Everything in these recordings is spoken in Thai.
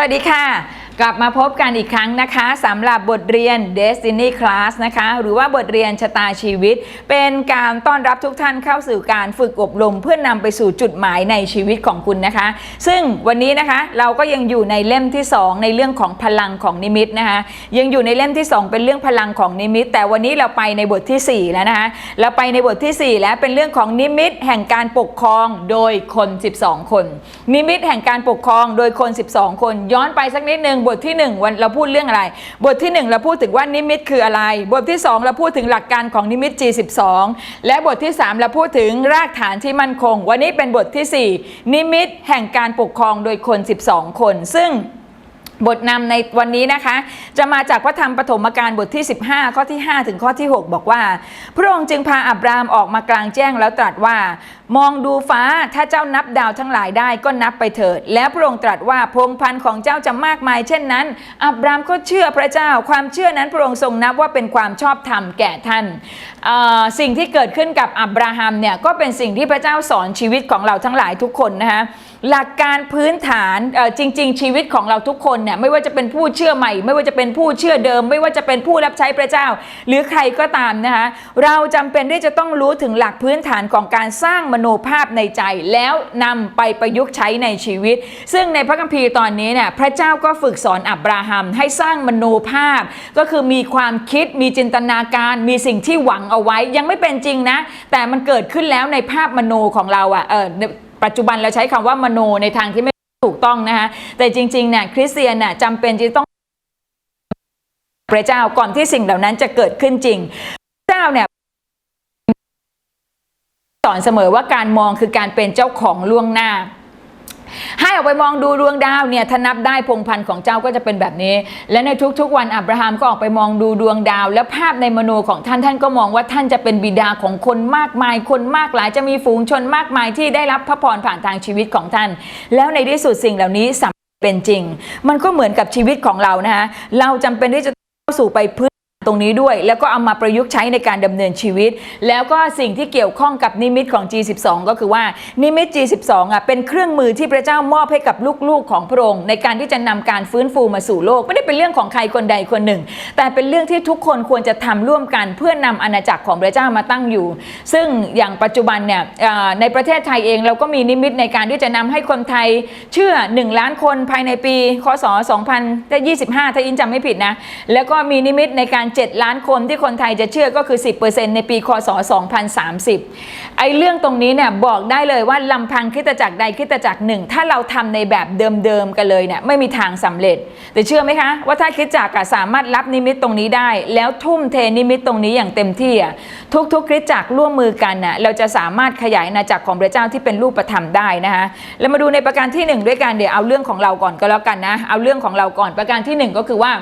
วัสดีค่ะ กลับมาพบกันอีกครั้งนะคะสำหรับบทเรียน Destiny Class นะคะ หรือว่าบทเรียนชะตาชีวิต เป็นการต้อนรับทุกท่านเข้าสู่การฝึกอบรม เพื่อนนำไปสู่จุดหมายในชีวิตของคุณนะคะ ซึ่งวันนี้นะคะเราก็ยังอยู่ในเล่มที่ 2 ในเรื่องของพลังของนิมิตนะคะยังอยู่ในเล่มที่ 2 เป็นเรื่องพลังของนิมิต แต่วันนี้เราไปในบททีสี่4 แล้วนะคะเราไปในบททีสี่ 4 แล้วเป็นเรื่องของนิมิต แห่งการปกครองโดยคน 12 คน นิมิตแห่งการปกครองโดยคน 12 คน ย้อนไปสักนิดหนึ่งบทที่ 1 วันเราพูดเรื่องอะไร บทที่ 1 เราพูดถึงว่านิมิตคืออะไร บทที่ 2 เราพูดถึงหลักการของนิมิต G12 และบทที่ 3 เราพูดถึงรากฐานที่มั่นคง วันนี้เป็นบททีสี่ 4 นิมิตแห่งการปกครองโดยคน 12 คน ซึ่งบทนำในวันนี้นะคะ จะมาจากพระธรรมปฐมกาลบทที่ 15 ข้อที่ 5 ถึงข้อที่ 6 บอกว่า พระองค์จึงพาอับรามออกมากลางแจ้งแล้วตรัสว่า มองดูฟ้าถ้าเจ้านับดาวทั้งหลายได้ก็นับไปเถิด แล้วพระองค์ตรัสว่าพงพันธ์ของเจ้าจะมากมาย เช่นนั้น อับรามก็เชื่อพระเจ้า ความเชื่อนั้นพระองค์ทรงนับว่าเป็นความชอบธรรมแก่ท่านสิ่งที่เกิดขึ้นกับอับราฮัมเนี่ยก็เป็นสิ่งที่พระเจ้าสอนชีวิตของเราทั้งหลายทุกคนนะคะหลักการพื้นฐานจริง ๆ ชีวิตของเราทุกคนเนี่ยไม่ว่าจะเป็นผู้เชื่อใหม่ ไม่ว่าจะเป็นผู้เชื่อเดิม ไม่ว่าจะเป็นผู้รับใช้พระเจ้า หรือใครก็ตามนะคะเราจำเป็นที่จะต้องรู้ถึงหลักพื้นฐานของการสร้างมโนภาพในใจแล้วนำไปประยุกต์ใช้ในชีวิต ซึ่งในพระคัมภีร์ตอนนี้เนี่ยพระเจ้าก็ฝึกสอนอับราฮัมให้สร้างมโนภาพ ก็คือมีความคิดมีจินตนาการมีสิ่งที่หวังเอาไว้ยังไม่เป็นจริงนะ แต่มันเกิดขึ้นแล้วในภาพมโนของเราอะ่ะเออปัจจุบันเราใช้คำว่ามโนในทางที่ไม่ถูกต้องนะคะแต่จริงๆเนี่ยคริสเตียนน่ะจำเป็นที่ต้องพระเจ้าก่อนที่สิ่งเหล่านั้นจะเกิดขึ้นจริงพระเจ้าเนี่ย สอนเสมอว่าการมองคือการเป็นเจ้าของล่วงหน้า ให้ออกไปมองดูดวงดาวเนี่ยถ้านับได้พงพันธ์ของเจ้าก็จะเป็นแบบนี้ และในทุกๆวันอับราฮัมก็ออกไปมองดูดวงดาว และภาพในมโนของท่านท่านก็มองว่าท่านจะเป็นบิดาของคนมากมาย คนมากหลายจะมีฝูงชนมากมายที่ได้รับพระพรผ่านทางชีวิตของท่าน แล้วในที่สุดสิ่งเหล่านี้สำเร็จเป็นจริง มันก็เหมือนกับชีวิตของเรานะคะเราจำเป็นที่จะเข้าสู่ไปพื้น ตรงนี้ด้วย แล้วก็เอามาประยุกต์ใช้ในการดำเนินชีวิต แล้วก็สิ่งที่เกี่ยวข้องกับนิมิตของ G12 ก็คือว่านิมิต G12 อะเป็นเครื่องมือที่พระเจ้ามอบให้กับลูกๆของพระองค์ในการที่จะนำการฟื้นฟูมาสู่โลก ไม่ได้เป็นเรื่องของใครคนใดคนหนึ่ง แต่เป็นเรื่องที่ทุกคนควรจะทำร่วมกัน เพื่อนำอาณาจักรของพระเจ้ามาตั้งอยู่ ซึ่งอย่างปัจจุบันเนี่ยในประเทศไทยเองเราก็มีนิมิตในการที่จะนำให้คนไทยเชื่อ 1 ล้านคนภายในปีคศ 2025 ถ้าอินจำไม่ผิดนะแล้วก็มีนิมิตในการ7 ล้านคนที่คนไทยจะเชื่อก็คือ 10%ในปีคศ 2030 ไอ้เรื่องตรงนี้เนี่ยบอกได้เลยว่าลำพังคริสตจักรใดคริสตจักรหนึ่ง ถ้าเราทำในแบบเดิมๆกันเลยเนี่ยไม่มีทางสำเร็จ แต่เชื่อไหมคะว่าถ้าคริสตจักรสามารถรับนิมิตตรงนี้ได้ แล้วทุ่มเทนิมิตตรงนี้อย่างเต็มที่อะทุกๆคริสตจักรร่วมมือกันน่ะเราจะสามารถขยายอาณาจักรของพระเจ้าที่เป็นรูปธรรมได้นะคะแล้วมาดูในประการที่หนึ่งด้วยกันเดี๋ยวเอาเรื่องของเราก่อนก็แล้วกันนะเอาเรื่องของเราก่อนประการที่หนึ่งก็คือว่า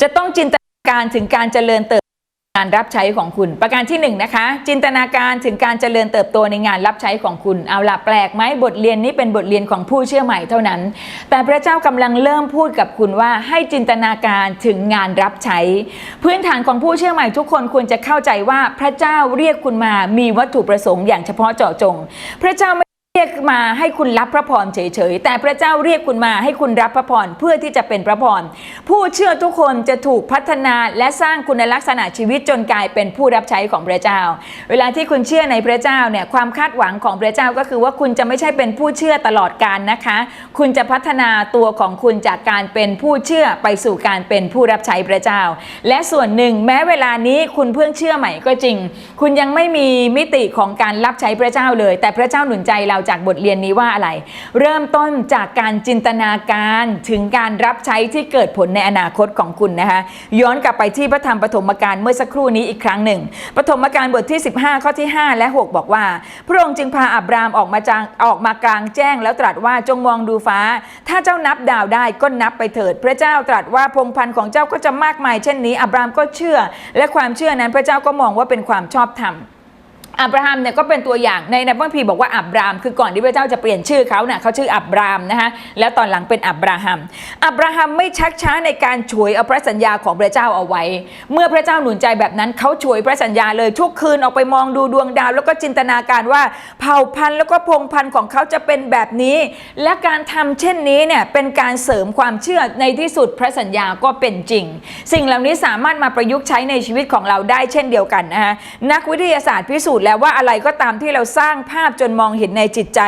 จะต้องจินต การถึงการเจริญเติบโตในงานรับใช้ของคุณ ประการที่หนึ่งนะคะ จินตนาการถึงการเจริญเติบโตในงานรับใช้ของคุณ เอาละแปลกไหมบทเรียนนี้เป็นบทเรียนของผู้เชื่อใหม่เท่านั้น แต่พระเจ้ากำลังเริ่มพูดกับคุณว่าให้จินตนาการถึงงานรับใช้ พื้นฐานของผู้เชื่อใหม่ทุกคนควรจะเข้าใจว่าพระเจ้าเรียกคุณมามีวัตถุประสงค์อย่างเฉพาะเจาะจง พระเจ้าไม่ รียกมาให้คุณรับพระพรเฉยๆ แต่พระเจ้าเรียกคุณมาให้คุณรับพระพรเพื่อที่จะเป็นพระพรผู้เชื่อทุกคนจะถูกพัฒนาและสร้างคุณลักษณะชีวิตจนกลายเป็นผู้รับใช้ของพระเจ้า เวลาที่คุณเชื่อในพระเจ้าเนี่ยความคาดหวังของพระเจ้าก็คือว่าคุณจะไม่ใช่เป็นผู้เชื่อตลอดกาลนะคะ คุณจะพัฒนาตัวของคุณจากการเป็นผู้เชื่อไปสู่การเป็นผู้รับใช้พระเจ้า และส่วนหนึ่งแม้เวลานี้คุณเพิ่งเชื่อใหม่ก็จริง คุณยังไม่มีมิติของการรับใช้พระเจ้าเลย แต่พระเจ้าหนุนใจเราจากบทเรียนนี้ว่าอะไร เริ่มต้นจากการจินตนาการถึงการรับใช้ที่เกิดผลในอนาคตของคุณนะคะย้อนกลับไปที่พระธรรมปฐมกาลเมื่อสักครู่นี้อีกครั้งหนึ่งปฐมกาลบทที่ 15 ข้อที่ 5 และ 6 บอกว่า พระองค์จึงพาอับรามออกมาจางออกมากลางแจ้ง แล้วตรัสว่าจงมองดูฟ้า ถ้าเจ้านับดาวได้ก็นับไปเถิด พระเจ้าตรัสว่าพงพันธุ์ของเจ้าก็จะมากมาย เช่นนี้อับรามก็เชื่อ และความเชื่อนั้นพระเจ้าก็มองว่าเป็นความชอบธรรม อับราฮัมเนี่ยก็เป็นตัวอย่างในในพระคัมภีร์บอกว่าอับราม คือก่อนที่พระเจ้าจะเปลี่ยนชื่อเขาเน่ะเขาชื่ออับรามนะคะแล้วตอนหลังเป็นอับราฮัม อับราฮัมไม่ชักช้าในการฉวยเอาพระสัญญาของพระเจ้าเอาไว้ เมื่อพระเจ้าหนุนใจแบบนั้นเขาฉวยพระสัญญาเลยทุกคืนออกไปมองดูดวงดาว แล้วก็จินตนาการว่าเผ่าพันธุ์แล้วก็พงพันธุ์ของเขาจะเป็นแบบนี้ และการทำเช่นนี้เนี่ยเป็นการเสริมความเชื่อในที่สุดพระสัญญาก็เป็นจริง สิ่งเหล่านี้สามารถมาประยุกต์ใช้ในชีวิตของเราได้เช่นเดียวกันนะคะนักวิทยาศาสตร์พิสูจน์แล้วว่าอะไรก็ตามที่เราสร้างภาพจนมองเห็นในจิตใจ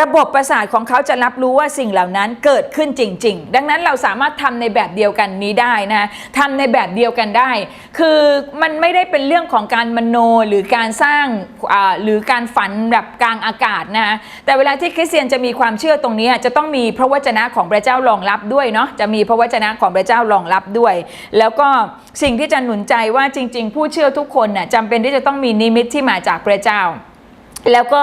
ระบบประสาทของเขาจะรับรู้ว่าสิ่งเหล่านั้นเกิดขึ้นจริง ๆ ดังนั้นเราสามารถทำในแบบเดียวกันนี้ได้นะทำในแบบเดียวกันได้ คือมันไม่ได้เป็นเรื่องของการมโนหรือการสร้างหรือการฝันแบบกลางอากาศนะคะแต่เวลาที่คริสเตียนจะมีความเชื่อตรงนี้จะต้องมีพระวจนะของพระเจ้ารองรับด้วยเนาะจะมีพระวจนะของพระเจ้ารองรับด้วย แล้วก็สิ่งที่จะหนุนใจว่าจริง ๆ ผู้เชื่อทุกคนน่ะจำเป็นที่จะต้องมีนิมิตที่มาจากากพระเจ้า แล้วก็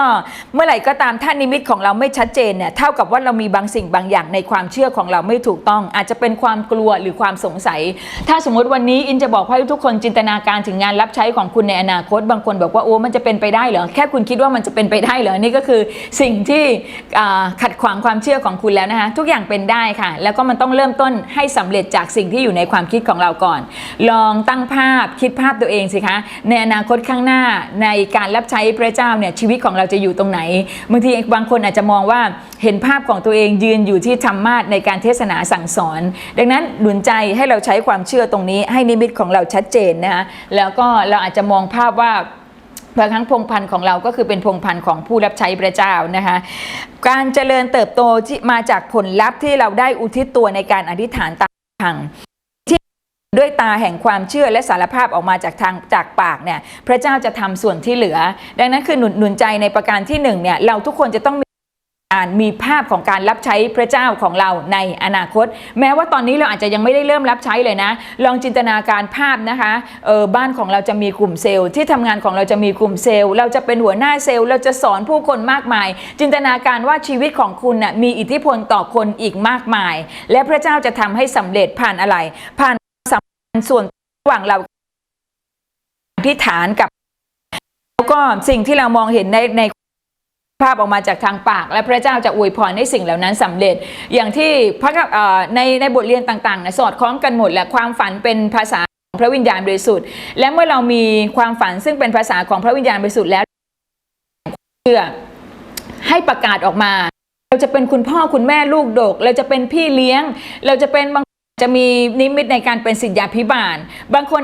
เมื่อไหร่ก็ตามถ้านิมิตของเราไม่ชัดเจนเนี่ยเท่ากับว่าเรามีบางสิ่งบางอย่างในความเชื่อของเราไม่ถูกต้อง อาจจะเป็นความกลัวหรือความสงสัย ถ้าสมมติวันนี้อินจะบอกให้ทุกคนจินตนาการถึงงานรับใช้ของคุณในอนาคต บางคนบอกว่าโอ้มันจะเป็นไปได้เหรอแค่คุณคิดว่ามันจะเป็นไปได้เหรอนี่ก็คือสิ่งที่ขัดขวางความเชื่อของคุณแล้วนะคะทุกอย่างเป็นได้ค่ะ แล้วก็มันต้องเริ่มต้นให้สำเร็จจากสิ่งที่อยู่ในความคิดของเราก่อน ลองตั้งภาพคิดภาพตัวเองสิคะในอนาคตข้างหน้าในการรับใช้พระเจ้าเนี่ยชีวิตของเราจะอยู่ตรงไหนบางทีบางคนอาจจะมองว่าเห็นภาพของตัวเองยืนอยู่ที่ธรรมาสในการเทศนาสั่งสอน ดังนั้นหนุนใจให้เราใช้ความเชื่อตรงนี้ ให้นิมิตของเราชัดเจนนะคะแล้วก็เราอาจจะมองภาพว่าบางครั้งพงพันธ์ของเราก็คือเป็นพงพันธ์ของผู้รับใช้พระเจ้านะคะการเจริญเติบโตที่มาจากผลลัพธ์ที่เราได้อุทิศตัวในการอธิษฐานตามทาง ด้วยตาแห่งความเชื่อและสารภาพออกมาจากทางจากปากเนี่ยพระเจ้าจะทำส่วนที่เหลือ ดังนั้นคือหนุนหนุนใจในประการที่หนึ่งเนี่ยเราทุกคนจะต้องมีการมีภาพของการรับใช้พระเจ้าของเราในอนาคต แม้ว่าตอนนี้เราอาจจะยังไม่ได้เริ่มรับใช้เลยนะ ลองจินตนาการภาพนะคะเออบ้านของเราจะมีกลุ่มเซลล์ ที่ทำงานของเราจะมีกลุ่มเซลล์ เราจะเป็นหัวหน้าเซลล์ เราจะสอนผู้คนมากมาย จินตนาการว่าชีวิตของคุณน่ะมีอิทธิพลต่อคนอีกมากมาย และพระเจ้าจะทำให้สำเร็จผ่านอะไรผ่าน มันส่วนระหว่างเราอธิษฐานกับ แล้วก็สิ่งที่เรามองเห็นในในภาพออกมาจากทางปาก และพระเจ้าจะอวยพรให้สิ่งเหล่านั้นสำเร็จ อย่างที่พระในในบทเรียนต่างๆนะสอดคล้องกันหมดแหละความฝันเป็นภาษาของพระวิญญาณบริสุทธิ์ และเมื่อเรามีความฝันซึ่งเป็นภาษาของพระวิญญาณบริสุทธิ์แล้วเชื่อให้ประกาศออกมา เราจะเป็นคุณพ่อคุณแม่ลูกดก เราจะเป็นพี่เลี้ยง เราจะเป็นบาง จะมีนิมิตในการเป็นศิษยาพิบาล บางคน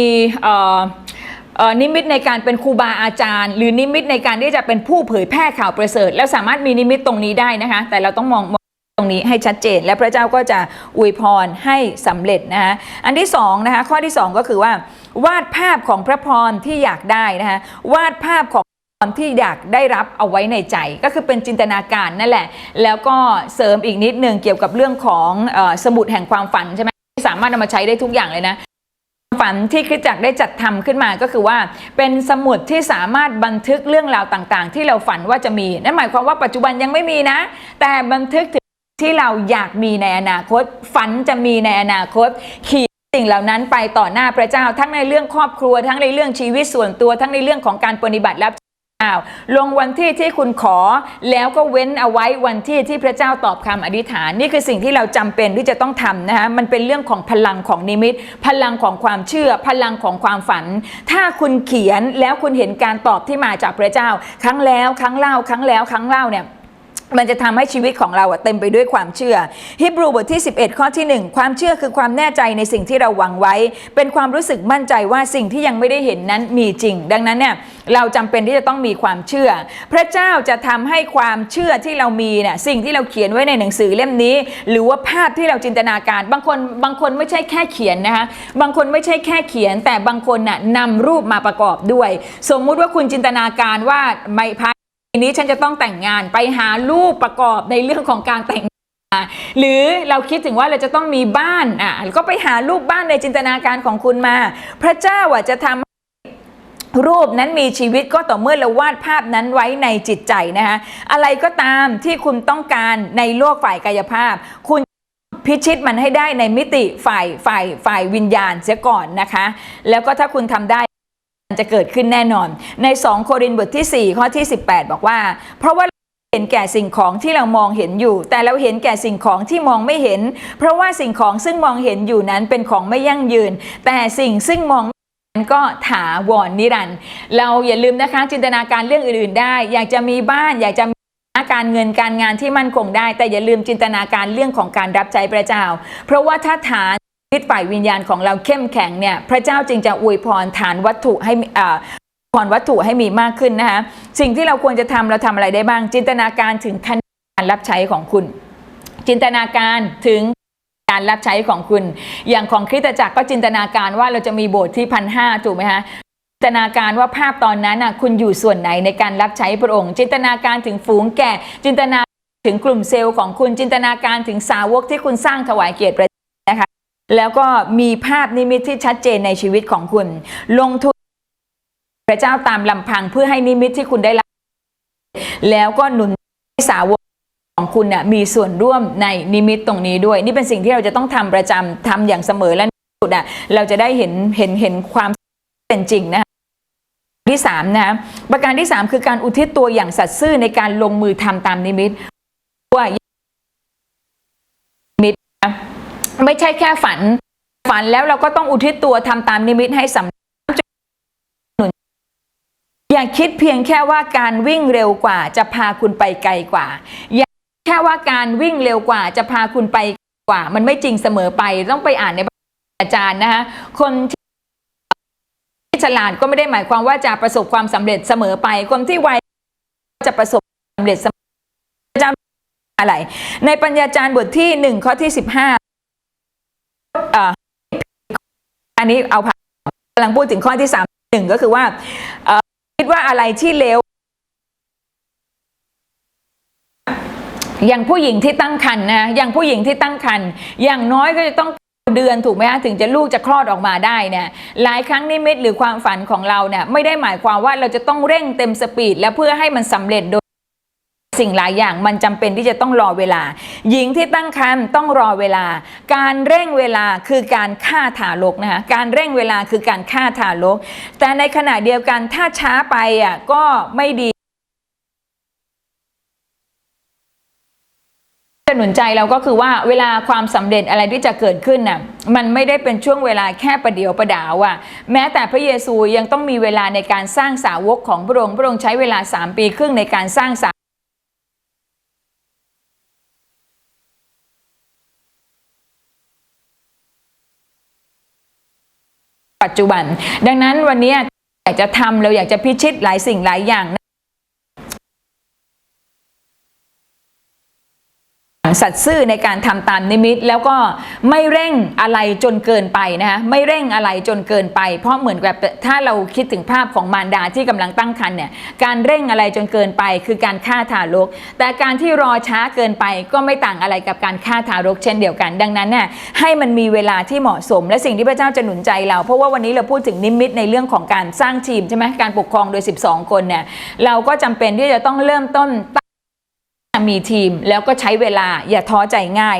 มีเอ่อเออนิมิตในการเป็นครูบาอาจารย์ หรือนิมิตในการที่จะเป็นผู้เผยแพร่ข่าวประเสริฐ แล้วสามารถมีนิมิตตรงนี้ได้นะคะ แต่เราต้องมองมองตรงนี้ให้ชัดเจน และพระเจ้าก็จะอวยพรให้สำเร็จนะคะอันที่สองนะคะข้อที่สองก็คือว่าวาดภาพของพระพรที่อยากได้นะคะวาดภาพของ ความที่อยากได้รับเอาไว้ในใจก็คือเป็นจินตนาการนั่นแหละ แล้วก็เสริมอีกนิดนึงเกี่ยวกับเรื่องของออสมุดแห่งความฝันใช่ไหมสามารถนำมาใช้ได้ทุกอย่างเลยนะฝันที่คริสจักรได้จัดทำขึ้นมาก็คือว่า เป็นสมุดที่สามารถบันทึกเรื่องราวต่างๆ ที่เราฝันว่าจะมีนั่นหมายความว่าปัจจุบันยังไม่มีนะ แต่บันทึกถึงที่เราอยากมีในอนาคต ฝันจะมีในอนาคตขียนสิ่งเหล่านั้นไปต่อหน้าพระเจ้า ทั้งในเรื่องครอบครัว ทั้งในเรื่องชีวิตส่วนตัว ทั้งในเรื่องของการปฏิบัติรับ ลงวันที่ที่คุณขอแล้วก็เว้นเอาไว้วันที่ที่พระเจ้าตอบคำอธิษฐาน นี่คือสิ่งที่เราจำเป็นที่จะต้องทำนะคะมันเป็นเรื่องของพลังของนิมิต พลังของความเชื่อ พลังของความฝัน ถ้าคุณเขียนแล้วคุณเห็นการตอบที่มาจากพระเจ้า ครั้งแล้วครั้งเล่าครั้งแล้วครั้งเล่าเนี่ย มันจะทำให้ชีวิตของเราเต็มไปด้วยความเชื่อฮิบรูบทที่ 11 ข้อที่ 1 ความเชื่อคือความแน่ใจในสิ่งที่เราหวังไว้ เป็นความรู้สึกมั่นใจว่าสิ่งที่ยังไม่ได้เห็นนั้นมีจริง ดังนั้นเนี่ยเราจำเป็นที่จะต้องมีความเชื่อ พระเจ้าจะทำให้ความเชื่อที่เรามีเนี่ยสิ่งที่เราเขียนไว้ในหนังสือเล่มนี้ หรือว่าภาพที่เราจินตนาการ บางคนบางคนไม่ใช่แค่เขียนนะคะบางคนไม่ใช่แค่เขียน แต่บางคนน่ะนำรูปมาประกอบด้วย สมมุติว่าคุณจินตนาการว่าไม่พาย ทีนี้ฉันจะต้องแต่งงานไปหารูปประกอบในเรื่องของการแต่งงาน หรือเราคิดถึงว่าเราจะต้องมีบ้านอะก็ไปหารูปบ้านในจินตนาการของคุณมา พระเจ้าอะจะทำรูปนั้นมีชีวิตก็ต่อเมื่อเราวาดภาพนั้นไว้ในจิตใจนะคะอะไรก็ตามที่คุณต้องการในโลกฝ่ายกายภาพ คุณพิชิตมันให้ได้ในมิติฝ่ายฝ่ายฝ่ายวิญญาณเสียก่อนนะคะ แล้วก็ถ้าคุณทำได้ จะเกิดขึ้นแน่นอน ใน 2 โครินธ์บทที่ 4 ข้อที่ 18 บอกว่า เพราะว่าเห็นแก่สิ่งของที่เรามองเห็นอยู่ แต่เราเห็นแก่สิ่งของที่มองไม่เห็น เพราะว่าสิ่งของซึ่งมองเห็นอยู่นั้นเป็นของไม่ยั่งยืน แต่สิ่งซึ่งมองนั้นก็ถาวรนิรันดร์เราอย่าลืมนะคะจินตนาการเรื่องอื่น ๆ ได้ อยากจะมีบ้านอยากจะมีการเงินการงานที่มั่นคงได้ แต่อย่าลืมจินตนาการเรื่องของการรับใช้พระเจ้า เพราะว่าถ้าฐาน วิตฝ่ายวิญญาณของเราเข้มแข็งเนี่ยพระเจ้าจึงจะอวยพรฐานวัตถุให้อ่าพรวัตถุให้มีมากขึ้นนะคะสิ่งที่เราควรจะทำเราทำอะไรได้บ้าง จินตนาการถึงขั้นการรับใช้ของคุณ จินตนาการถึงการรับใช้ของคุณ อย่างของคริสตจักรก็จินตนาการว่าเราจะมีโบสถ์ที่พันห้าถูกไหมฮะจินตนาการว่าภาพตอนนั้นน่ะคุณอยู่ส่วนไหนในการรับใช้พระองค์ จินตนาการถึงฝูงแกะจินตนาถึงกลุ่มเซลล์ของคุณจินตนาการถึงสาวกที่คุณสร้างถวายเกียรติพระนะคะ แล้วก็มีภาพนิมิตที่ชัดเจนในชีวิตของคุณ ลงทุนพระเจ้าตามลำพังเพื่อให้นิมิตที่คุณได้รับ แล้วก็หนุนสาวกของคุณน่ะมีส่วนร่วมในนิมิตตรงนี้ด้วย นี่เป็นสิ่งที่เราจะต้องทำประจำทำอย่างเสมอและสุดอะเราจะได้เห็นเห็นเห็นความเป็นจริงนะคะที่สามนะประการที่สามคือการอุทิศตัวอย่างสัตย์ซื่อในการลงมือทำตามนิมิต ไม่ใช่แค่ฝัน ฝันแล้วเราก็ต้องอุทิศตัวทำตามนิมิตให้สำเร็จอย่าคิดเพียงแค่ว่าการวิ่งเร็วกว่าจะพาคุณไปไกลกว่า อย่าแค่ว่าการวิ่งเร็วกว่าจะพาคุณไปกว่า มันไม่จริงเสมอไปต้องไปอ่านในอาจารย์นะคะคนที่ฉลาดก็ไม่ได้หมายความว่าจะประสบความสำเร็จเสมอไป คนที่ไวจะประสบความสำเร็จเสมออาจารย์อะไร ในปัญญาจารย์บทที่หนึ่งข้อที่สิบห้า อันนี้เอาผ่านกำลังพูดถึงข้อที่สามหนึ่งก็คือว่าคิดว่าอะไรที่เลวอย่างผู้หญิงที่ตั้งครรภ์นะอย่างผู้หญิงที่ตั้งครรภ์อย่างน้อยก็จะต้องเดือนถูกไหมคะถึงจะลูกจะคลอดออกมาได้เนี่ยหลายครั้งนิมิตหรือความฝันของเราเนี่ยไม่ได้หมายความว่าเราจะต้องเร่งเต็มสปีด และเพื่อให้มันสำเร็จโดย สิ่งหลายอย่างมันจำเป็นที่จะต้องรอเวลา หญิงที่ตั้งครรภ์ต้องรอเวลา การเร่งเวลาคือการฆ่าทารกนะคะการเร่งเวลาคือการฆ่าทารก แต่ในขณะเดียวกันถ้าช้าไปอะก็ไม่ดีจะหนุนใจเราก็คือว่าเวลาความสำเร็จอะไรที่จะเกิดขึ้นน่ะมันไม่ได้เป็นช่วงเวลาแค่ประเดียวประดาวอะแม้แต่พระเยซูยังต้องมีเวลาในการสร้างสาวกของพระองค์พระองค์ใช้เวลา 3 ปีครึ่งในการสร้างสาว ปัจจุบัน ดังนั้นวันนี้อยากจะทำเราอยากจะพิชิตหลายสิ่งหลายอย่าง สัตย์ซื่อในการทำตามนิมิต แล้วก็ไม่เร่งอะไรจนเกินไปนะคะไม่เร่งอะไรจนเกินไป เพราะเหมือนกับถ้าเราคิดถึงภาพของมารดาที่กำลังตั้งครรภ์เนี่ยการเร่งอะไรจนเกินไป คือการฆ่าทารก แต่การที่รอช้าเกินไปก็ไม่ต่างอะไรกับการฆ่าทารก เช่นเดียวกัน ดังนั้นเนี่ยให้มันมีเวลาที่เหมาะสม และสิ่งที่พระเจ้าจะหนุนใจเรา เพราะว่าวันนี้เราพูดถึงนิมิตในเรื่องของการสร้างทีมใช่ไหมการปกครองโดย 12 คนเนี่ยเราก็จำเป็นที่จะต้องเริ่มต้น มีทีมแล้วก็ใช้เวลาอย่าท้อใจง่าย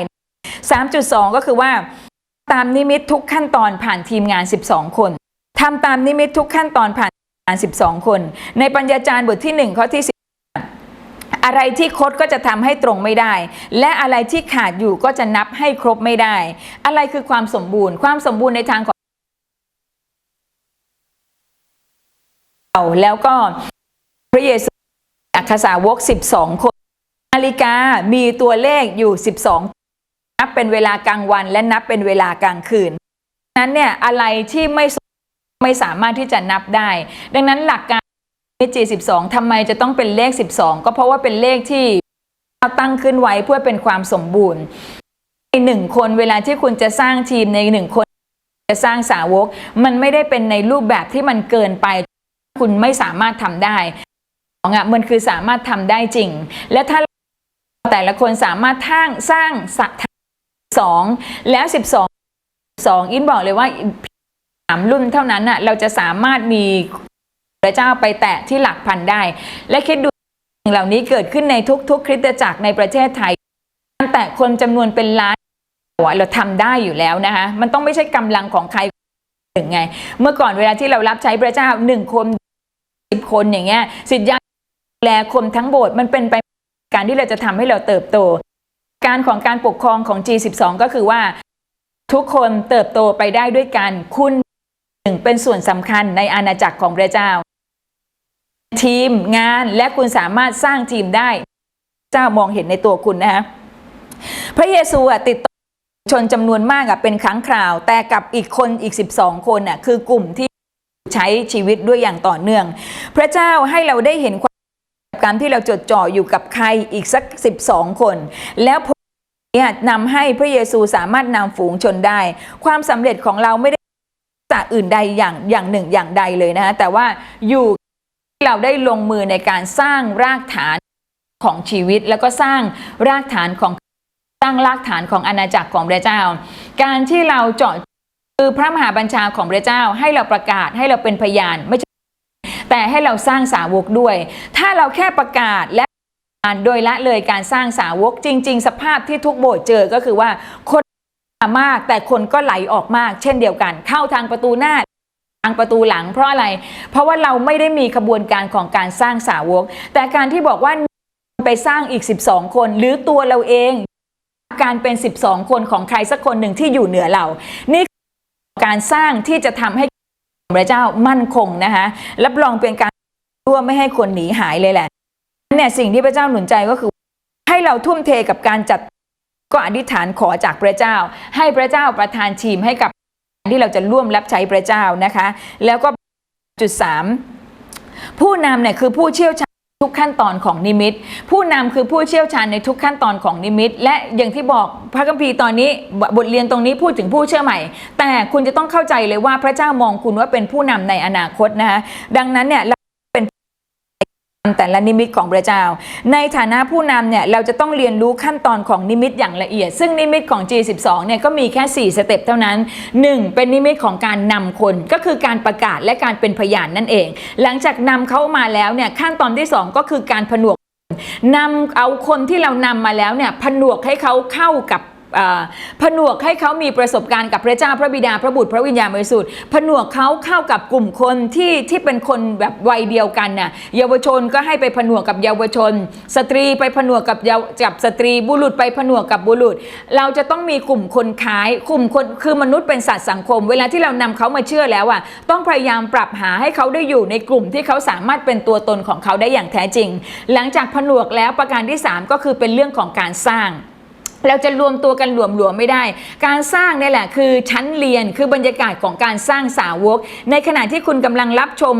3.2 ก็คือว่า ตามนิมิตทุกขั้นตอนผ่านทีมงาน 12 คนทำตามนิมิตทุกขั้นตอนผ่านทีมงาน 12 คน ในปัญญาจารย์บทที่1ข้อที่10อะไรที่คดก็จะทำให้ตรงไม่ได้ และอะไรที่ขาดอยู่ก็จะนับให้ครบไม่ได้ อะไรคือความสมบูรณ์ ความสมบูรณ์ในทางของเราแล้วก็พระเยซูอัครสาวก 12 คน นาฬิกามีตัวเลขอยู่ 12 นับเป็นเวลากลางวันและนับเป็นเวลากลางคืน นั้นเนี่ยอะไรที่ไม่ไม่สามารถที่จะนับได้ ดังนั้นหลักการมิจี12ทำไมจะต้องเป็นเลข 12 ก็เพราะว่าเป็นเลขที่เราตั้งขึ้นไว้เพื่อเป็นความสมบูรณ์ ในหนึ่งคนเวลาที่คุณจะสร้างทีมในหนึ่งคนจะสร้างสาวก มันไม่ได้เป็นในรูปแบบที่มันเกินไป คุณไม่สามารถทำได้สองอะมันคือสามารถทำได้จริง และถ้า แต่ละคนสามารถทั้งสร้างสัตสองแล้วสิบสองสองอินบอกเลยว่าสามรุ่นเท่านั้นน่ะเราจะสามารถมีพระเจ้าไปแตะที่หลักพันได้ และคิดดูสิ่งเหล่านี้เกิดขึ้นในทุกๆ คริสตจักรในประเทศไทยแต่คนจำนวนเป็นล้านเราทำได้อยู่แล้วนะคะมันต้องไม่ใช่กำลังของใครหนึ่งไง เมื่อก่อนเวลาที่เรารับใช้พระเจ้าหนึ่งคนสิบคนอย่างเงี้ยสิทธิยาดูแลคนทั้งโบสถ์มันเป็นไป การที่เราจะทำให้เราเติบโต การของการปกครองของ G12 ก็คือว่า ทุกคนเติบโตไปได้ด้วยกันคุณหนึ่งเป็นส่วนสำคัญในอาณาจักรของพระเจ้า ทีมงานและคุณสามารถสร้างทีมได้ เจ้ามองเห็นในตัวคุณนะฮะพระเยซูติดต่อชนจำนวนมากเป็นครั้งคราว แต่กับอีกคนอีก 12 คนอะคือกลุ่มที่ใช้ชีวิตด้วยอย่างต่อเนื่อง พระเจ้าให้เราได้เห็นความ การที่เราจดจ่ออยู่กับใครอีกสัก 12 คน แล้วผลเนี่ยนำให้พระเยซูสามารถนำฝูงชนได้ ความสำเร็จของเราไม่ได้จากอื่นใดอย่างอย่างหนึ่งอย่างใดเลยนะแต่ว่าอยู่เราได้ลงมือในการสร้างรากฐานของชีวิต แล้วก็สร้างรากฐานของสร้างรากฐานของอาณาจักรของพระเจ้า การที่เราเจาะคือพระมหาบัญชาของพระเจ้าให้เราประกาศให้เราเป็นพยานไม่ใช่ แต่ให้เราสร้างสาวกด้วย ถ้าเราแค่ประกาศและโดยละเลยการสร้างสาวกจริง ๆ สภาพที่ทุกโบสถ์เจอก็คือว่าคนมากแต่คนก็ไหลออกมาก เช่นเดียวกัน เข้าทางประตูหน้าทางประตูหลังเพราะอะไร เพราะว่าเราไม่ได้มีขบวนการของการสร้างสาวก แต่การที่บอกว่าไปสร้างอีก 12 คน หรือตัวเราเองการเป็น 12 คนของใครสักคนหนึ่งที่อยู่เหนือเรา นี่คือการสร้างที่จะทำให้ พระเจ้ามั่นคงนะคะรับรองเป็นการร่วมไม่ให้คนหนีหายเลยแหละเนี่ยสิ่งที่พระเจ้าหนุนใจก็คือ ให้เราทุ่มเทกับการจัดก็อธิษฐานขอจากพระเจ้า ให้พระเจ้าประทานทีมให้กับที่เราจะร่วมรับใช้พระเจ้านะคะ แล้วก็จุดสามผู้นำเนี่ยคือผู้เชี่ยวชาญ ทุกขั้นตอนของนิมิต ผู้นำคือผู้เชี่ยวชาญในทุกขั้นตอนของนิมิต และอย่างที่บอกพระคัมภีร์ตอนนี้บทเรียนตรงนี้พูดถึงผู้เชื่อใหม่ แต่คุณจะต้องเข้าใจเลยว่าพระเจ้ามองคุณว่าเป็นผู้นำในอนาคตนะคะดังนั้นเนี่ย แต่ละนิมิตของพระเจ้า ในฐานะผู้นำเนี่ยเราจะต้องเรียนรู้ขั้นตอนของนิมิตอย่างละเอียด ซึ่งนิมิตของ G12 เนี่ยก็มีแค่ 4 สเต็ปเท่านั้น 1. เป็นนิมิตของการนำคนก็คือการประกาศและการเป็นพยานนั่นเอง หลังจากนำเขามาแล้วเนี่ยขั้นตอนที่ 2 ก็คือการผนวกนำเอาคนที่เรานำมาแล้วเนี่ยผนวกให้เขาเข้ากับ ผนวกให้เขามีประสบการณ์กับพระเจ้าพระบิดาพระบุตรพระวิญญาณบริสุทธิ์ผนวกเขาเข้ากับกลุ่มคนที่ที่เป็นคนแบบวัยเดียวกันน่ะเยาวชนก็ให้ไปผนวกกับเยาวชน สตรีไปผนวกกับเยาวกับสตรีบุรุษไปผนวกกับบุรุษ เราจะต้องมีกลุ่มคนขายกลุ่มคนคือมนุษย์เป็นสัตว์สังคม เวลาที่เรานำเขามาเชื่อแล้วอะต้องพยายามปรับหาให้เขาได้อยู่ในกลุ่มที่เขาสามารถเป็นตัวตนของเขาได้อย่างแท้จริง หลังจากผนวกแล้วประการที่ 3 ก็คือเป็นเรื่องของการสร้าง เราจะรวมตัวกันหลวมๆไม่ได้ การสร้างนี่แหละคือชั้นเรียนคือบรรยากาศของการสร้างสาวก ในขณะที่คุณกำลังรับชม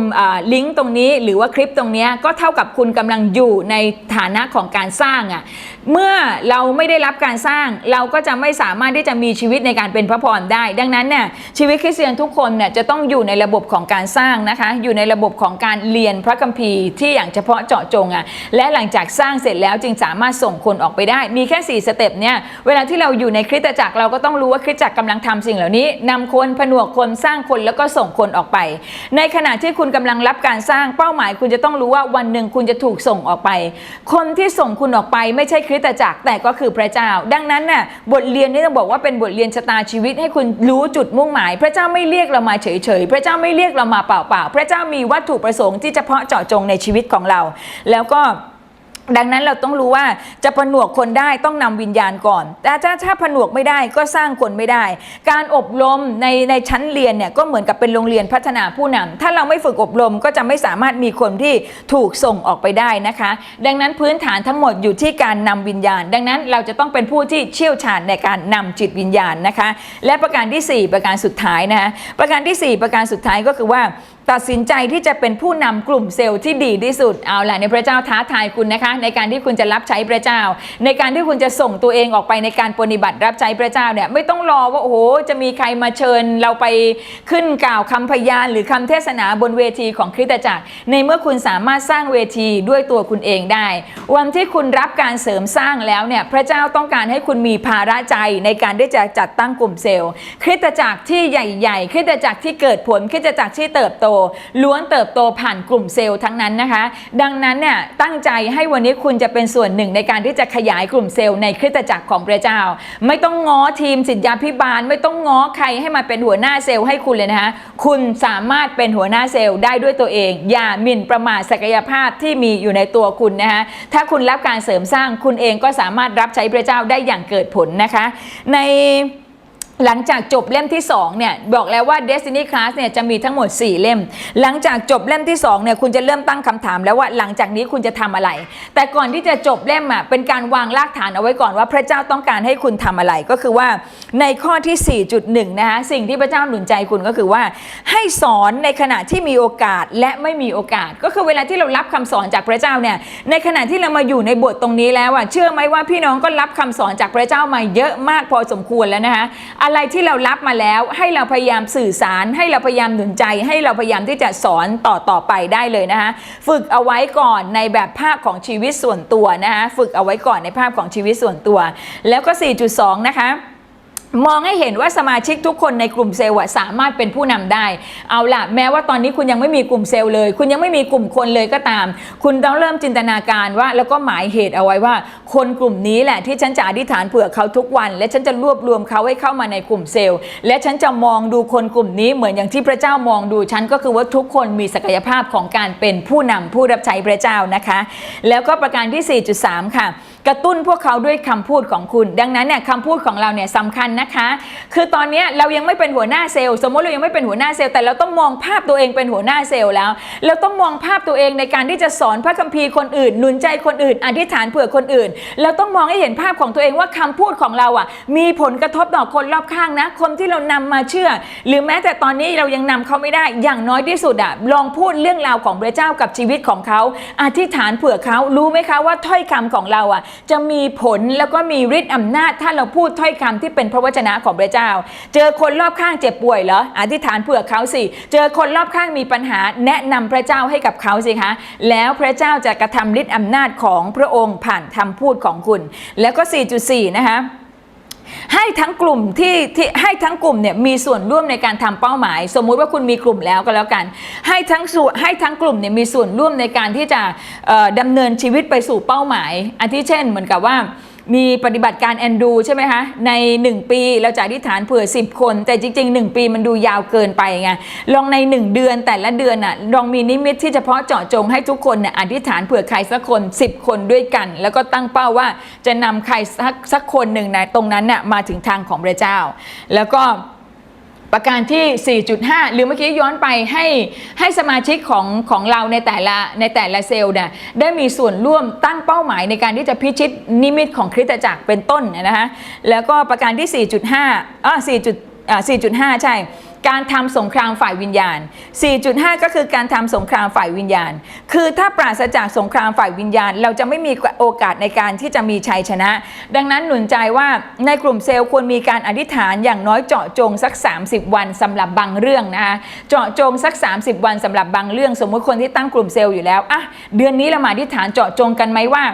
ลิงก์ตรงนี้ หรือว่าคลิปตรงนี้ก็เท่ากับคุณกำลังอยู่ในฐานะของการสร้างอะ่ะเมื่อเราไม่ได้รับการสร้าง เราก็จะไม่สามารถที่จะมีชีวิตในการเป็นพระพรได้ ดังนั้นเนี่ยชีวิตคริสเตียนทุกคนเนี่ยจะต้องอยู่ในระบบของการสร้างนะคะ อยู่ในระบบของการเรียนพระคัมภีร์ที่อย่างเฉพาะเจาะจงอะ่ะและหลังจากสร้างเสร็จแล้วจึงสามารถส่งคนออกไปได้ มีแค่ 4 สเต็ปเนี่ยเวลาที่เราอยู่ในคริสตจักรเราก็ต้องรู้ว่าคริสตจักรกำลังทำสิ่งเหล่านี้นำคนผนวกคนสร้างคนแล้วก็ส่งคนออกไป ในขณะที่คุณกำลังรับการสร้างเป้าหมายคุณจะต้องรู้ว่าวันหนึ่งคุณจะถูกส่งออกไป คนที่ส่งคุณออกไปไม่ใช่คริสตจักรแต่ก็คือพระเจ้า ดังนั้นน่ะบทเรียนนี้ต้องบอกว่าเป็นบทเรียนชะตาชีวิตให้คุณรู้จุดมุ่งหมาย พระเจ้าไม่เรียกเรามาเฉยๆพระเจ้าไม่เรียกเรามาเปล่าๆพระเจ้ามีวัตถุประสงค์ที่เฉพาะเจาะจงในชีวิตของเรา แล้วก็ ดังนั้นเราต้องรู้ว่าจะผนวกคนได้ต้องนำวิญญาณก่อนแต่ถ้าถ้าผนวกไม่ได้ก็สร้างคนไม่ได้ การอบรมในในชั้นเรียนเนี่ยก็เหมือนกับเป็นโรงเรียนพัฒนาผู้นำถ้าเราไม่ฝึกอบรมก็จะไม่สามารถมีคนที่ถูกส่งออกไปได้นะคะ ดังนั้นพื้นฐานทั้งหมดอยู่ที่การนำวิญญาณ ดังนั้นเราจะต้องเป็นผู้ที่เชี่ยวชาญในการนำจิตวิญญาณนะคะ และประการทีสี่ 4 ประการสุดท้ายนะคะประการทีสี่4 ประการสุดท้ายก็คือว่าตัดสินใจที่จะเป็นผู้นำกลุ่มเซลล์ที่ดีที่สุดเอาล่ะในพระเจ้าท้าทายคุณนะคะ ในการที่คุณจะรับใช้พระเจ้า ในการที่คุณจะส่งตัวเองออกไปในการปฏิบัติรับใช้พระเจ้าเนี่ยไม่ต้องรอว่าโอ้โหจะมีใครมาเชิญเราไปขึ้นกล่าวคำพยาน หรือคำเทศนาบนเวทีของคริสตจักร ในเมื่อคุณสามารถสร้างเวทีด้วยตัวคุณเองได้ วันที่คุณรับการเสริมสร้างแล้วเนี่ยพระเจ้าต้องการให้คุณมีภาระใจในการที่จะจัดตั้งกลุ่มเซลล์คริสตจักรที่ใหญ่ ๆคริสตจักรที่เกิดผลคริสตจักรที่เติบโตล้วนเติบโตผ่านกลุ่มเซลล์ทั้งนั้นนะคะ ดังนั้นเนี่ยตั้งใจให้วันนี้คุณจะเป็นส่วนหนึ่งในการที่จะขยายกลุ่มเซลล์ในคริสตจักรของพระเจ้า ไม่ต้องง้อทีมสิทธยาพิบาล ไม่ต้องง้อใครให้มาเป็นหัวหน้าเซลล์ให้คุณเลยนะคะคุณสามารถเป็นหัวหน้าเซลล์ได้ด้วยตัวเอง อย่าหมิ่นประมาทศักยภาพที่มีอยู่ในตัวคุณนะคะถ้าคุณรับการเสริมสร้างคุณเองก็สามารถรับใช้พระเจ้าได้อย่างเกิดผลนะคะ ใน หลังจากจบเล่มที่2เนี่ยบอกแล้วว่า Destiny Class เนี่ยจะมีทั้งหมด 4 เล่ม หลังจากจบเล่มที่2เนี่ยคุณจะเริ่มตั้งคำถามแล้วว่าหลังจากนี้คุณจะทำอะไร แต่ก่อนที่จะจบเล่มอะเป็นการวางรากฐานเอาไว้ก่อนว่าพระเจ้าต้องการให้คุณทำอะไรก็คือว่าในข้อที่ 4.1 นะคะสิ่งที่พระเจ้าหนุนใจคุณก็คือว่า ให้สอนในขณะที่มีโอกาสและไม่มีโอกาส ก็คือเวลาที่เรารับคำสอนจากพระเจ้าเนี่ยในขณะที่เรามาอยู่ในบทตรงนี้แล้วอะเชื่อไหมว่าพี่น้องก็รับคำสอนจากพระเจ้ามาเยอะมากพอสมควรแล้วนะคะอะไรที่เรารับมาแล้ว ให้เราพยายามสื่อสาร ให้เราพยายามหนุนใจ ให้เราพยายามที่จะสอนต่อต่อไปได้เลยนะคะฝึกเอาไว้ก่อนในแบบภาพของชีวิตส่วนตัวนะคะฝึกเอาไว้ก่อนในภาพของชีวิตส่วนตัว แล้วก็ 4.2 นะคะ มองให้เห็นว่าสมาชิกทุกคนในกลุ่มเซลล์สามารถเป็นผู้นำได้ เอาล่ะแม้ว่าตอนนี้คุณยังไม่มีกลุ่มเซลล์เลย คุณยังไม่มีกลุ่มคนเลยก็ตาม คุณต้องเริ่มจินตนาการว่า แล้วก็หมายเหตุเอาไว้ว่า คนกลุ่มนี้แหละที่ฉันจะอธิษฐานเผื่อเขาทุกวัน และฉันจะรวบรวมเขาให้เข้ามาในกลุ่มเซลล์ และฉันจะมองดูคนกลุ่มนี้เหมือนอย่างที่พระเจ้ามองดูฉันก็คือว่าทุกคนมีศักยภาพของการเป็นผู้นำผู้รับใช้พระเจ้านะคะ แล้วก็ประการที่ 4.3 ค่ะ กระตุ้นพวกเขาด้วยคำพูดของคุณ ดังนั้นเนี่ยคำพูดของเราเนี่ยสำคัญนะคะ คือตอนนี้เรายังไม่เป็นหัวหน้าเซลล์สมมติเรายังไม่เป็นหัวหน้าเซลล์แต่เราต้องมองภาพตัวเองเป็นหัวหน้าเซลล์แล้ว เราต้องมองภาพตัวเองในการที่จะสอนพระคัมภีร์คนอื่นหนุนใจคนอื่น อธิษฐานเผื่อคนอื่น เราต้องมองให้เห็นภาพของตัวเองว่าคำพูดของเราอะ มีผลกระทบต่อคนรอบข้างนะ คนที่เรานำมาเชื่อ หรือแม้แต่ตอนนี้เรายังนำเขาไม่ได้อย่างน้อยที่สุดอะลองพูดเรื่องราวของพระเจ้ากับชีวิตของเขา อธิษฐานเผื่อเขารู้ไหมคะว่าถ้อยคำของเราอะจะมีผลแล้วก็มีฤทธิ์อำนาจ ถ้าเราพูดถ้อยคำที่เป็นพระวจนะของพระเจ้า เจอคนรอบข้างเจ็บป่วยเหรออธิษฐานเผื่อเขาสิ เจอคนรอบข้างมีปัญหาแนะนำพระเจ้าให้กับเขาสิคะแล้วพระเจ้าจะกระทำฤทธิ์อำนาจของพระองค์ผ่านคำพูดของคุณ แล้วก็ 4.4 นะคะ ให้ทั้งกลุ่มที่ที่ให้ทั้งกลุ่มเนี่ยมีส่วนร่วมในการทำเป้าหมาย สมมุติว่าคุณมีกลุ่มแล้วก็แล้วกัน ให้ทั้งส่วนให้ทั้งกลุ่มเนี่ยมีส่วนร่วมในการที่จะเอ่อดำเนินชีวิตไปสู่เป้าหมายอันที่เช่นเหมือนกับว่า มีปฏิบัติการแอนดูใช่ไหมคะ ใน 1 ปีเราจะอธิษฐานเผื่อ 10 คน แต่จริง ๆ 1 ปีมันดูยาวเกินไปไงลองใน 1 เดือนแต่ละเดือนน่ะลองมีนิมิตที่เฉพาะเจาะจงให้ทุกคนเนี่ยอธิษฐานเผื่อใครสักคน 10 คนด้วยกัน แล้วก็ตั้งเป้าว่าจะนำใครสักสักคนหนึ่งในตรงนั้นน่ะมาถึงทางของพระเจ้า แล้วก็ ประการที่ 4.5 หรือเมื่อกี้ย้อนไปให้ให้สมาชิกของของเราในแต่ละในแต่ละเซลล์เนี่ยได้มีส่วนร่วมตั้งเป้าหมายในการที่จะพิชิตนิมิตของคริสตจักรเป็นต้นนะคะแล้วก็ประการที่ 4.5อ่า4จุดอ่า4.5 ใช่ การทำสงครามฝ่ายวิญญาณ 4.5 ก็คือการทำสงครามฝ่ายวิญญาณ คือถ้าปราศจากสงครามฝ่ายวิญญาณ เราจะไม่มีโอกาสในการที่จะมีชัยชนะ ดังนั้นหนุนใจว่าในกลุ่มเซลล์ควรมีการอธิษฐานอย่างน้อยเจาะจงสัก 30 วันสำหรับบางเรื่องนะคะ เจาะจงสัก 30 วันสำหรับบางเรื่อง สมมุติคนที่ตั้งกลุ่มเซลล์อยู่แล้ว อะ เดือนนี้เรามาอธิษฐานเจาะจงกันไหมว่า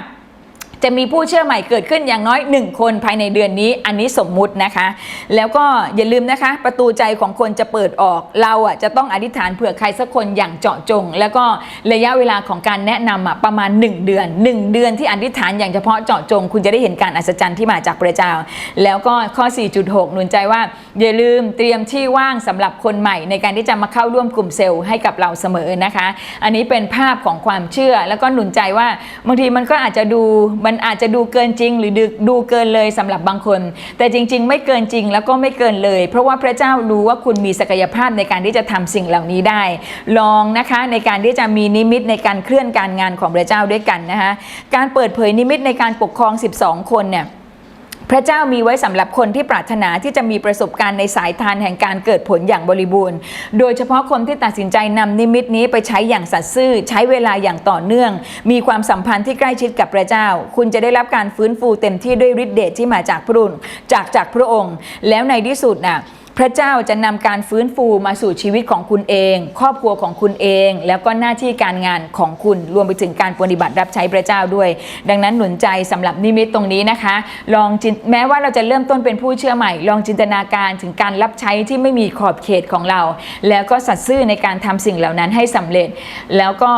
จะมีผู้เชื่อใหม่เกิดขึ้นอย่างน้อย 1 คนภายในเดือนนี้ อันนี้สมมุตินะคะ แล้วก็อย่าลืมนะคะ ประตูใจของคนจะเปิดออก เราอะจะต้องอธิษฐานเผื่อใครสักคนอย่างเจาะจง แล้วก็ระยะเวลาของการแนะนำอะประมาณ 1 เดือน 1 เดือนที่อธิษฐานอย่างเฉพาะเจาะจง คุณจะได้เห็นการอัศจรรย์ที่มาจากพระเจ้า แล้วก็ข้อ 4.6 หนุนใจว่า อย่าลืมเตรียมที่ว่างสำหรับคนใหม่ในการที่จะมาเข้าร่วมกลุ่มเซลล์ให้กับเราเสมอนะคะ อันนี้เป็นภาพของความเชื่อแล้วก็หนุนใจว่าบางทีมันก็อาจจะดูมันอาจจะดูเกินจริง หรือดูดูเกินเลยสำหรับบางคน แต่จริง ๆ ไม่เกินจริงแล้วก็ไม่เกินเลย เพราะว่าพระเจ้ารู้ว่าคุณมีศักยภาพในการที่จะทำสิ่งเหล่านี้ได้ ลองนะคะในการที่จะมีนิมิตในการเคลื่อนการงานของพระเจ้าด้วยกันนะคะการเปิดเผยนิมิตในการปกครอง 12 คนเนี่ย พระเจ้ามีไว้สำหรับคนที่ปรารถนาที่จะมีประสบการณ์ในสายทานแห่งการเกิดผลอย่างบริบูรณ์ โดยเฉพาะคนที่ตัดสินใจนำนิมิตนี้ไปใช้อย่างสัตย์ซื่อ ใช้เวลาอย่างต่อเนื่อง มีความสัมพันธ์ที่ใกล้ชิดกับพระเจ้า คุณจะได้รับการฟื้นฟูเต็มที่ด้วยฤทธิเดชที่มาจากพระองค์จากจากพระองค์ แล้วในที่สุดน่ะ พระเจ้าจะนำการฟื้นฟูมาสู่ชีวิตของคุณเอง ครอบครัวของคุณเอง แล้วก็หน้าที่การงานของคุณรวมไปถึงการปฏิบัติรับใช้พระเจ้าด้วย ดังนั้นหนุนใจสำหรับนิมิตตรงนี้นะคะ ลองจินแม้ว่าเราจะเริ่มต้นเป็นผู้เชื่อใหม่ ลองจินตนาการถึงการรับใช้ที่ไม่มีขอบเขตของเรา แล้วก็สัตย์ซื่อในการทำสิ่งเหล่านั้นให้สำเร็จ แล้วก็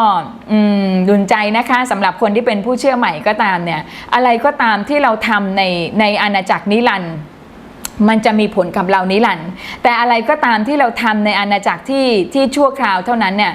หนุนใจนะคะสำหรับคนที่เป็นผู้เชื่อใหม่ก็ตามเนี่ยอะไรก็ตามที่เราทำในในอาณาจักรนิรันดร์ มันจะมีผลกับเรานิรันดร์แต่อะไรก็ตามที่เราทำในอาณาจักรที่ที่ชั่วคราวเท่านั้นเนี่ย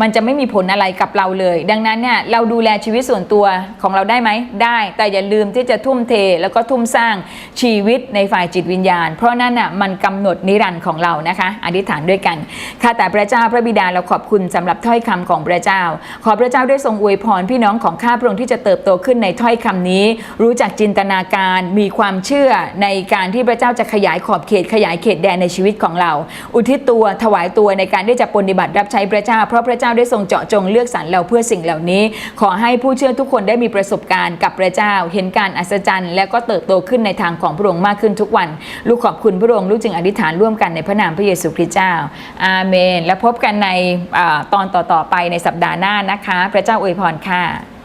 มันจะไม่มีผลอะไรกับเราเลย ดังนั้นเนี่ยเราดูแลชีวิตส่วนตัวของเราได้ไหมได้ แต่อย่าลืมที่จะทุ่มเทแล้วก็ทุ่มสร้างชีวิตในฝ่ายจิตวิญญาณ เพราะนั่นน่ะมันกำหนดนิรันดร์ของเรานะคะอธิษฐานด้วยกันข้าแต่พระเจ้าพระบิดาเราขอบคุณสำหรับถ้อยคำของพระเจ้า ขอพระเจ้าได้ทรงอวยพรพี่น้องของข้าพระองค์ที่จะเติบโตขึ้นในถ้อยคำนี้ รู้จักจินตนาการมีความเชื่อในการที่พระเจ้าจะขยายขอบเขตขยายเขตแดนในชีวิตของเรา อุทิศตัวถวายตัวในการที่จะปฏิบัติรับใช้พระเจ้า เพราะพระเจ้าได้ทรงเจาะจงเลือกสรรเราเพื่อสิ่งเหล่านี้ ขอให้ผู้เชื่อทุกคนได้มีประสบการณ์กับพระเจ้า เห็นการอัศจรรย์ และก็เติบโตขึ้นในทางของพระองค์มากขึ้นทุกวัน ลูกขอบคุณพระองค์ลูกจึงอธิษฐานร่วมกันในพระนามพระเยซูคริสต์เจ้า อาเมน และพบกันในอตอนต่อๆไปในสัปดาห์หน้านะคะ พระเจ้าอวยพรค่ะ